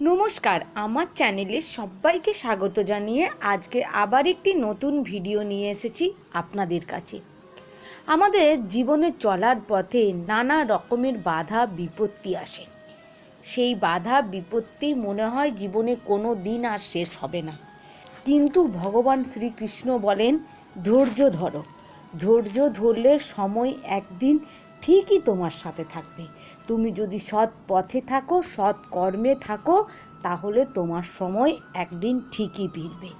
নমস্কার, আমার চ্যানেলে সবাইকে স্বাগত জানিয়ে আজকে আবার একটি নতুন ভিডিও নিয়ে এসেছি আপনাদের কাছে। আমাদের জীবনে চলার পথে নানা রকমের বাধা, বিপত্তি আসে। সেই বাধা, বিপত্তি মনে হয় জীবনে কোনো দিন আর শেষ হবে না। কিন্তু ভগবান শ্রীকৃষ্ণ বলেন, ধৈর্য ধরো। ধৈর্য ধরলে সময় একদিন ঠিকই তোমার সাথে থাকবে। তুমি যদি সৎ পথে থাকো, সৎ কর্মে থাকো, তাহলে তোমার সময় একদিন ঠিকই ফিরবে।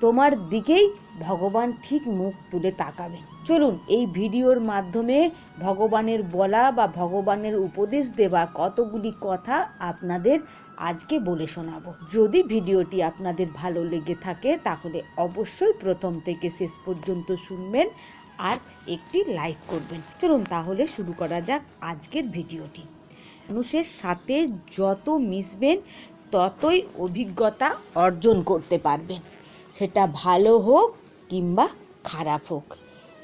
তোমার দিকেই ভগবান ঠিক মুখ তুলে তাকাবেন চলুন, এই ভিডিওর মাধ্যমে ভগবানের বলা বা ভগবানের উপদেশ দেওয়া কতগুলি কথা আপনাদের আজকে বলে শোনাবো। যদি ভিডিওটি আপনাদের ভালো লেগে থাকে, তাহলে অবশ্যই প্রথম থেকে শেষ পর্যন্ত শুনবেন। আর একটি লাইক করবেন। চলুন তাহলে শুরু করা যাক আজকের ভিডিওটি। মানুষের সাথে যত মিশবেন, ততই অভিজ্ঞতা অর্জন করতে পারবেন। সেটা ভালো হোক কিংবা খারাপ হোক।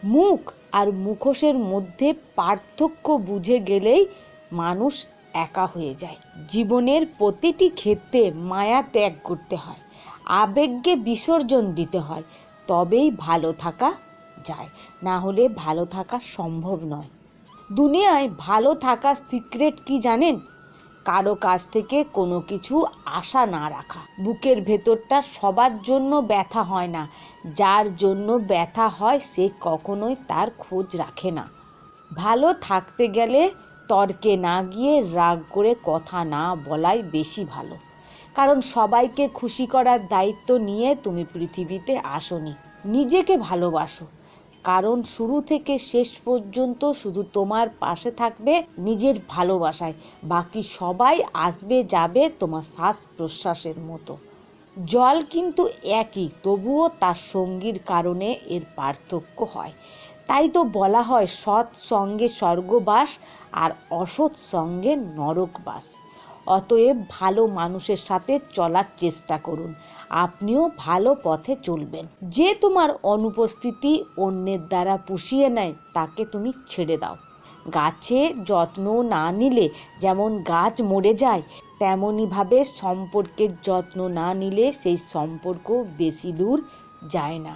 মুখ আর মুখোশের মধ্যে পার্থক্য বুঝে গেলেই মানুষ একা হয়ে যায়। জীবনের প্রতিটি ক্ষেত্রে মায়া ত্যাগ করতে হয়, আবেগকে বিসর্জন দিতে হয়, তবেই ভালো থাকা যায়, না হলে ভালো থাকা সম্ভব নয়। দুনিয়ায় ভালো থাকার সিক্রেট কি জানেন? কারও কাছ থেকে কোনো কিছু আশা না রাখা। বুকের ভেতরটা সবার জন্য ব্যথা হয় না। যার জন্য ব্যথা হয় সে কখনোই তার খোঁজ রাখে না। ভালো থাকতে গেলে তর্কে না গিয়ে রাগ করে কথা না বলাই বেশি ভালো। কারণ সবাইকে খুশি করার দায়িত্ব নিয়ে তুমি পৃথিবীতে আসনি। নিজেকে ভালোবাসো। কারণ শুরু থেকে শেষ পর্যন্ত শুধু তোমার পাশে থাকবে নিজের ভালোবাসায়। বাকি সবাই আসবে, যাবে তোমার শ্বাস প্রশ্বাসের মতো। জল কিন্তু একই, তবুও তার সঙ্গীর কারণে এর পার্থক্য হয়। তাই তো বলা হয় সৎ সঙ্গে স্বর্গবাস আর অসৎ সঙ্গে নরকবাস। অতএব ভালো মানুষের সাথে চলার চেষ্টা করুন। আপনিও ভালো পথে চলবেন। যে তোমার অনুপস্থিতি অন্যের দ্বারা পুষিয়ে নেয়, তাকে তুমি ছেড়ে দাও। গাছে যত্ন না নিলে যেমন গাছ মরে যায় তেমনইভাবে সম্পর্কের যত্ন না নিলে সেই সম্পর্ক বেশি দূর যায় না।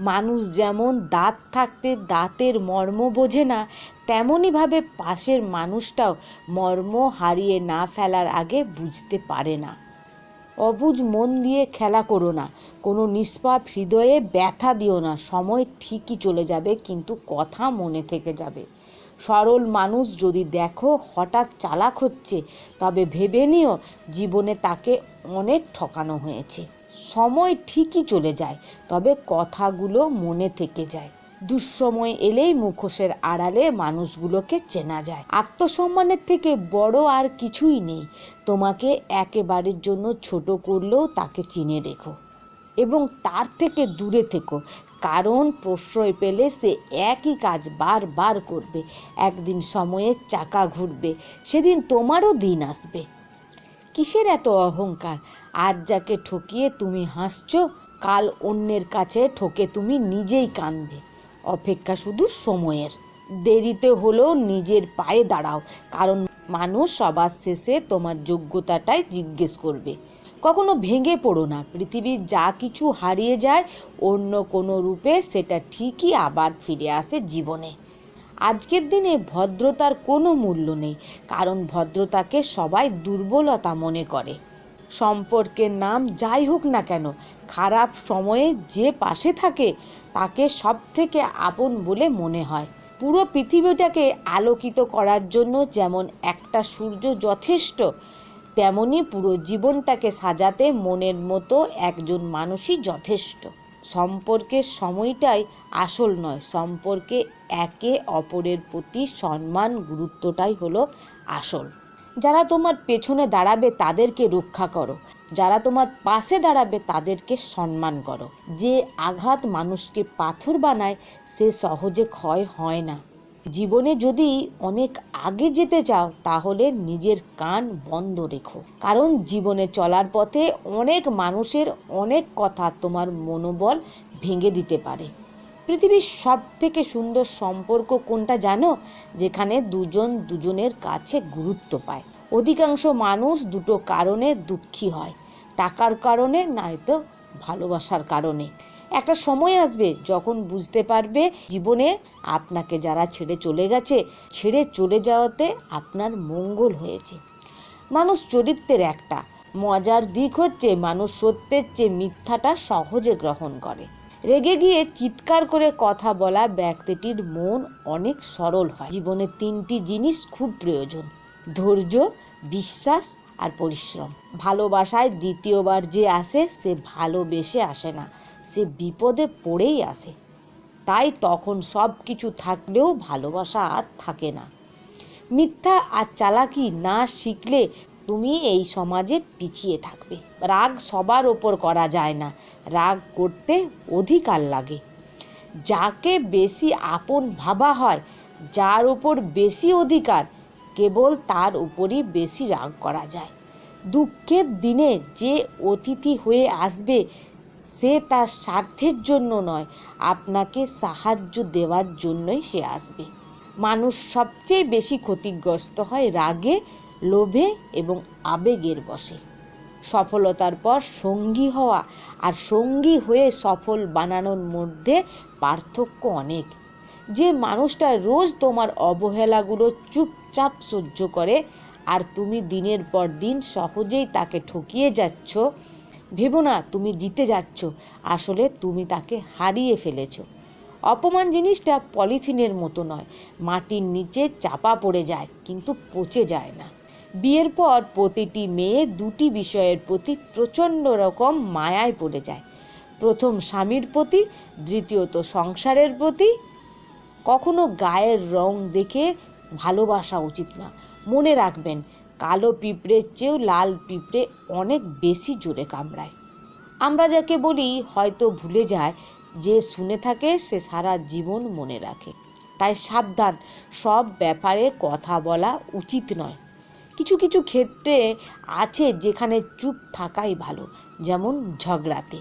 মানুষ যেমন দাঁত থাকতে দাঁতের মর্ম বোঝে না তেমনইভাবে পাশের মানুষটাও মর্ম হারিয়ে না ফেলার আগে বুঝতে পারে না। অবুঝ মন দিয়ে খেলা করো না, কোনো নিষ্পাপ হৃদয়ে ব্যথা দিও না, সময় ঠিকই চলে যাবে কিন্তু কথা মনে থেকে যাবে। সরল মানুষ যদি দেখো হঠাৎ চালাক হচ্ছে, তবে ভেবে নিও জীবনে তাকে অনেক ঠকানো হয়েছে। সময় ঠিকই চলে যায়, তবে কথাগুলো মনে থেকে যায়। দুঃসময় এলেই মুখোশের আড়ালে মানুষগুলোকে চেনা যায়। আত্মসম্মানের থেকে বড় আর কিছুই নেই। তোমাকে একেবারের জন্য ছোট করলেও তাকে চিনে রেখো এবং তার থেকে দূরে থেকো। কারণ প্রশ্রয় পেলে সে একই কাজ বারবার করবে। একদিন সময়ের চাকা ঘুরবে, সেদিন তোমারও দিন আসবে। কিসের এত অহংকার? আজ যাকে ঠকিয়ে তুমি হাসছো, কাল অন্যের কাছে ঠকে তুমি নিজেই কাঁদবে অপেক্ষা শুধু সময়ের। দেরিতে হলেও নিজের পায়ে দাঁড়াও, কারণ মানুষ সবার শেষে তোমার যোগ্যতাটাই জিজ্ঞেস করবে। কখনো ভেঙে পড়ো না, পৃথিবীর যা কিছু হারিয়ে যায়, অন্য কোনো রূপে সেটা ঠিকই আবার ফিরে আসে জীবনে। আজকের দিনে ভদ্রতার কোনো মূল্য নেই, কারণ ভদ্রতাকে সবাই দুর্বলতা মনে করে। সম্পর্কের নাম যাই হোক না কেন, খারাপ সময়ে যে পাশে থাকে, তাকে সব থেকে আপন বলে মনে হয়। পুরো পৃথিবীটাকে আলোকিত করার জন্য যেমন একটা সূর্য যথেষ্ট, তেমনি পুরো জীবনটাকে সাজাতে মনের মতো একজন মানুষই যথেষ্ট। সম্পর্কের সময়টাই আসল নয়, সম্পর্কে একে অপরের প্রতি সম্মান, গুরুত্বটাই হলো আসল। যারা তোমার পেছনে দাঁড়াবে তাদেরকে রক্ষা করো। যারা তোমার পাশে দাঁড়াবে তাদেরকে সম্মান করো। যে আঘাত মানুষকে পাথর বানায়, সে সহজে ক্ষয় হয় না। জীবনে যদি অনেক আগে যেতে চাও, তাহলে নিজের কান বন্ধ রেখো। কারণ জীবনে চলার পথে অনেক মানুষের অনেক কথা তোমার মনোবল ভেঙে দিতে পারে। পৃথিবীর সব থেকে সুন্দর সম্পর্ক কোনটা জানো? যেখানে দুজন দুজনের কাছে গুরুত্ব পায়। অধিকাংশ মানুষ দুটো কারণে দুঃখী হয়। টাকার কারণে নয়তো ভালোবাসার কারণে। একটা সময় আসবে যখন বুঝতে পারবে জীবনে আপনাকে যারা ছেড়ে চলে গেছে, ছেড়ে চলে যাওয়াতে আপনার মঙ্গল হয়েছে। মানুষ চরিত্রের একটা। মজার দিক হচ্ছে মানুষ সত্যের চেয়ে মিথ্যাটা সহজে গ্রহণ করে। রেগে গিয়ে চিৎকার করে কথা বলা ব্যক্তিটির মন অনেক সরল হয়। জীবনে তিনটি জিনিস খুব প্রয়োজন, ধৈর্য, বিশ্বাস আর পরিশ্রম। ভালোবাসায় দ্বিতীয়বার যে আসে, সে ভালোবেসে আসে না, সে বিপদে পড়েই আসে। তাই তখন সব কিছু থাকলেও ভালোবাসা আর থাকে না। মিথ্যা আর চালাকি না শিখলে তুমি এই সমাজে পিছিয়ে থাকবে। রাগ সবার ওপর করা যায় না। রাগ করতে অধিকার লাগে। যাকে বেশি আপন ভাবা হয়, যার ওপর বেশি অধিকার, কেবল তার উপরই বেশি রাগ করা যায়। দুঃখের দিনে যে অতিথি হয়ে আসবে, সে তার স্বার্থের জন্য নয়, আপনাকে সাহায্য দেওয়ার জন্যই সে আসবে। মানুষ সবচেয়ে বেশি ক্ষতিগ্রস্ত হয় রাগে লোভে এবং আবেগের বসে সফলতার পর সঙ্গী হওয়া আর সঙ্গী হয়ে সফল বানানোর মধ্যে পার্থক্য অনেক। যে মানুষটা রোজ তোমার অবহেলাগুলো চুপচাপ সহ্য করে আর তুমি দিনের পর দিন সহজেই তাকে ঠকিয়ে যাচ্ছ, ভেবো না তুমি জিতে যাচ্ছ, আসলে তুমি তাকে হারিয়ে ফেলেছ। অপমান জিনিসটা পলিথিনের মতো নয়, মাটির নিচে চাপা পড়ে যায়, কিন্তু পচে যায় না। বিয়ের পর প্রতিটি মেয়ে দুটি বিষয়ের প্রতি প্রচণ্ড রকম মায়ায় পড়ে যায়। প্রথম স্বামীর প্রতি, দ্বিতীয়ত সংসারের প্রতি। কখনো গায়ের রং দেখে ভালোবাসা উচিত না। মনে রাখবেন, কালো পিঁপড়ের চেয়েও লাল পিঁপড়ে অনেক বেশি জোরে কামড়ায়। আমরা যাকে বলি, হয়তো ভুলে যায়, যে শুনে থাকে, সে সারা জীবন মনে রাখে। তাই সাবধান, সব ব্যাপারে কথা বলা উচিত নয়। কিছু কিছু ক্ষেত্রে আছে যেখানে চুপ থাকাই ভালো, যেমন ঝগড়াতে।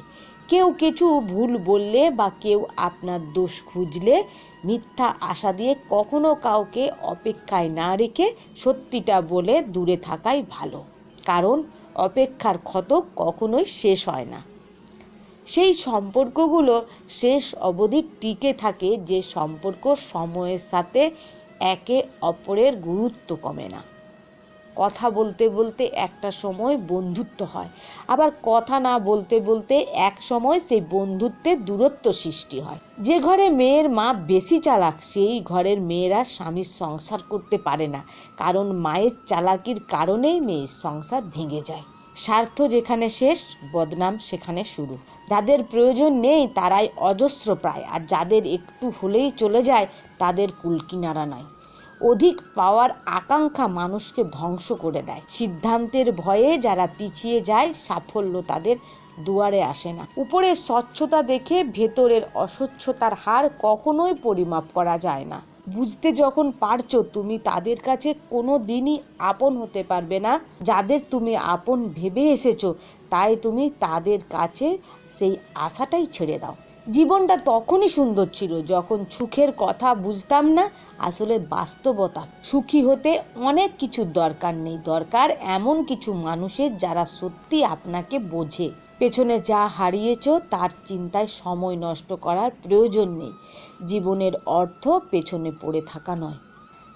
কেউ কিছু ভুল বললে বা কেউ আপনার দোষ খুঁজলে মিথ্যা আশা দিয়ে কখনো কাউকে অপেক্ষায় না রেখে সত্যিটা বলে দূরে থাকাই ভালো, কারণ অপেক্ষার ক্ষত কখনোই শেষ হয় না। সেই সম্পর্কগুলো শেষ অবধি টিকে থাকে যে সম্পর্ক সময়ের সাথে একে অপরের গুরুত্ব কমে না। কথা বলতে বলতে একটা সময় বন্ধুত্ব হয়। আবার কথা না বলতে বলতে এক সময় সেই বন্ধুত্বের দূরত্ব সৃষ্টি হয়। যে ঘরে মেয়ের মা বেশি চালাক, সেই ঘরের মেয়েরা স্বামীর সংসার করতে পারে না। কারণ মায়ের চালাকির কারণেই মেয়ের সংসার ভেঙে যায়। স্বার্থ যেখানে শেষ, বদনাম সেখানে শুরু। যাদের প্রয়োজন নেই, তারাই অজস্র প্রায়। আর যাদের একটু হলেই চলে যায়, তাদের কুলকিনারা নাই। অধিক পাওয়ার আকাঙ্ক্ষা মানুষকে ধ্বংস করে দেয়। সিদ্ধান্তের ভয়ে যারা পিছিয়ে যায়, সাফল্য তাদের দুয়ারে আসে না। উপরে স্বচ্ছতা দেখে ভেতরের অস্বচ্ছতার হার কখনোই পরিমাপ করা যায় না। বুঝতে যখন পারছ তুমি তাদের কাছে কোনো দিনই আপন হতে পারবে না। যাদের তুমি আপন ভেবে এসেছ, তাই তুমি তাদের কাছে সেই আশাটাই ছেড়ে দাও। জীবনটা তখনই সুন্দর ছিল যখন সুখের কথা বুঝতাম না, আসলে বাস্তবতা। সুখী হতে অনেক কিছুর দরকার নেই। দরকার এমন কিছু মানুষের যারা সত্যি আপনাকে বোঝে। পেছনে যা হারিয়েছ, তার চিন্তায় সময় নষ্ট করার প্রয়োজন নেই। জীবনের অর্থ পেছনে পড়ে থাকা নয়।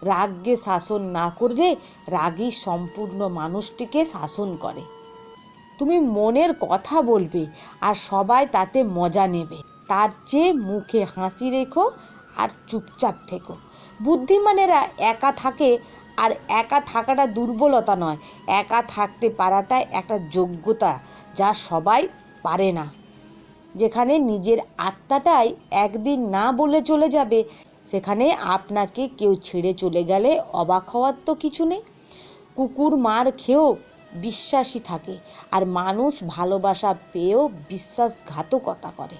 রাগকে শাসন না করলে রাগই সম্পূর্ণ মানুষটিকে শাসন করে। তুমি মনের কথা বলবে আর সবাই তাতে মজা নেবে। তার চেয়ে মুখে হাসি রেখো আর চুপচাপ থেকো। বুদ্ধিমানেরা একা থাকে আর একা থাকাটা দুর্বলতা নয়। একা থাকতে পারাটা একটা যোগ্যতা যা সবাই পারে না। যেখানে নিজের আত্মাটাই একদিন না বলে চলে যাবে, সেখানে আপনাকে কেউ ছেড়ে চলে গেলে অবাক হওয়ার তো কিছু নেই। কুকুর মার খেয়েও বিশ্বাসী থাকে আর মানুষ ভালোবাসা পেয়েও বিশ্বাসঘাতকতা করে।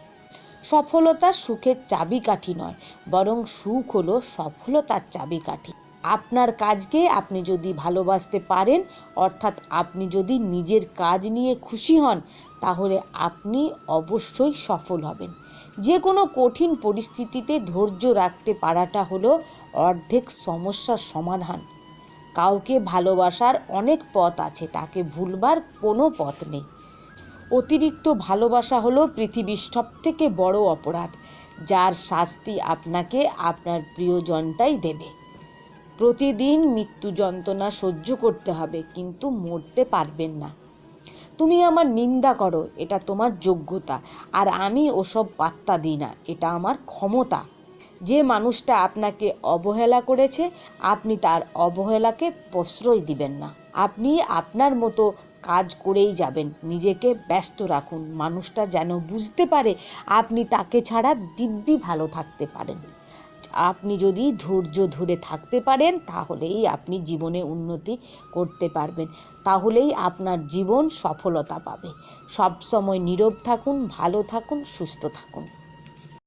সফলতা সুখের চাবিকাঠি নয়, বরং সুখ হলো সফলতার চাবিকাঠি। আপনার কাজকে আপনি যদি ভালোবাসতে পারেন, অর্থাৎ আপনি যদি নিজের কাজ নিয়ে খুশি হন, তাহলে আপনি অবশ্যই সফল হবেন। যে কোনো কঠিন পরিস্থিতিতে ধৈর্য রাখতে পারাটা হলো অর্ধেক সমস্যার সমাধান। কাউকে ভালোবাসার অনেক পথ আছে, তাকে ভুলবার কোনো পথ নেই। অতিরিক্ত ভালোবাসা হলো পৃথিবীর সবথেকে বড় অপরাধ, যার শাস্তি আপনাকে আপনার প্রিয়জনটাই দেবে। প্রতিদিন মৃত্যু যন্ত্রণা সহ্য করতে হবে, কিন্তু মরতে পারবেন না। তুমি আমার নিন্দা করো, এটা তোমার যোগ্যতা, আর আমি ওসব পাত্তা দিই না, এটা আমার ক্ষমতা। যে মানুষটা আপনাকে অবহেলা করেছে, আপনি তার অবহেলাকে প্রশ্রয় দিবেন না। আপনি আপনার মতো কাজ করেই যাবেন। নিজেকে ব্যস্ত রাখুন। মানুষটা যেন বুঝতে পারে আপনি তাকে ছাড়া দিব্যি ভালো থাকতে পারেন। আপনি যদি ধৈর্য ধরে থাকতে পারেন, তাহলেই আপনি জীবনে উন্নতি করতে পারবেন। তাহলেই আপনার জীবন সফলতা পাবে। সব সময় নীরব থাকুন, ভালো থাকুন, সুস্থ থাকুন।